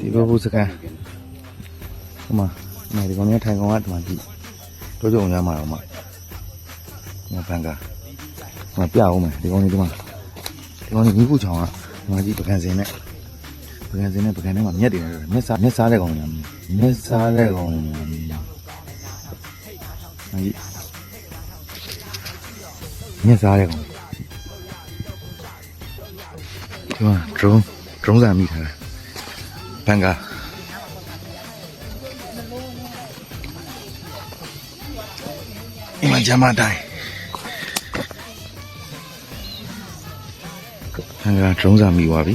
ဒီဘဘုစကန်ဟိုမှာဒီဒီကောင်ကြီးထိုင်ကောင်ကဒီမှာကြည့်တို့ကြုံရမှာတော့မှညဘန်ကဟိုပြအောင်မယ်ဒီကောင်ကြီးဒီမှာဒီကောင်ကြီးမိဖို့ချောင်းကဒီမှာကြည့်ပကံစင်နဲ့ပကံစင်နဲ့ပကံထဲမှာမြက်တယ်မြက်စားမြက်စားတဲ့ကောင်ကြီးမြက်စားတဲ့ကောင်ကြီးဟာကြီးမြက်စားတဲ့ကောင်ဒီမှာ drone drone စာမိထားတာ ဘန်ကဒီမှာဂျမတိုင်းဘန်က drone စာမိသွားပြီ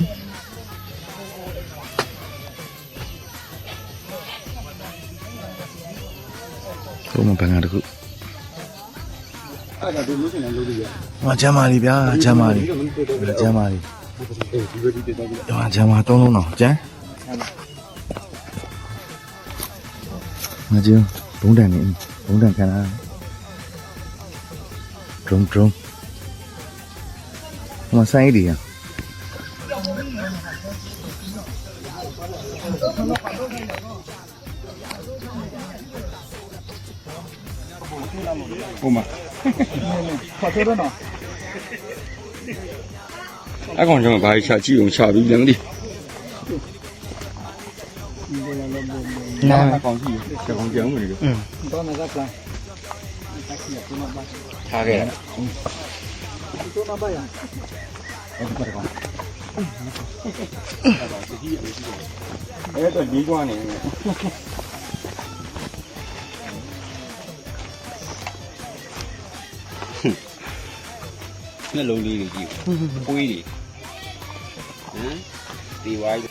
သုံးမဘန်ကတခုအဲ့ဒါတို့လို့ရှိရင်လုပ်လို့ရဒီမှာဂျမလေးဗျာဂျမလေးဂျမလေးဒီလိုဒီတက်တော့ဒီမှာဂျမသုံးလုံးတော့ကျန်မ ကျင်းဘုံတန်နေဘုံတန်ခံလာဒရုန်းဒရုန်းဟိုမှာဆိုင်ဒီရဟိုမှာဖတ်တော့နော်အကောင် န်တော်ဘာချကြည့်အောင်ချပြီးလည်းမသိနားအကောင်ကြည့်ရကောင်ကြောင်နေတယ်อืมတော့နာကပလန်ထားခဲ့တယ်တော့နာပါရအဲ့ဒါကောင်အဲ့တော့ဒီကွာနေနှလုံးလေးတွေကြည့်ပွေးတွေဟမ်ဒီဝိုင်း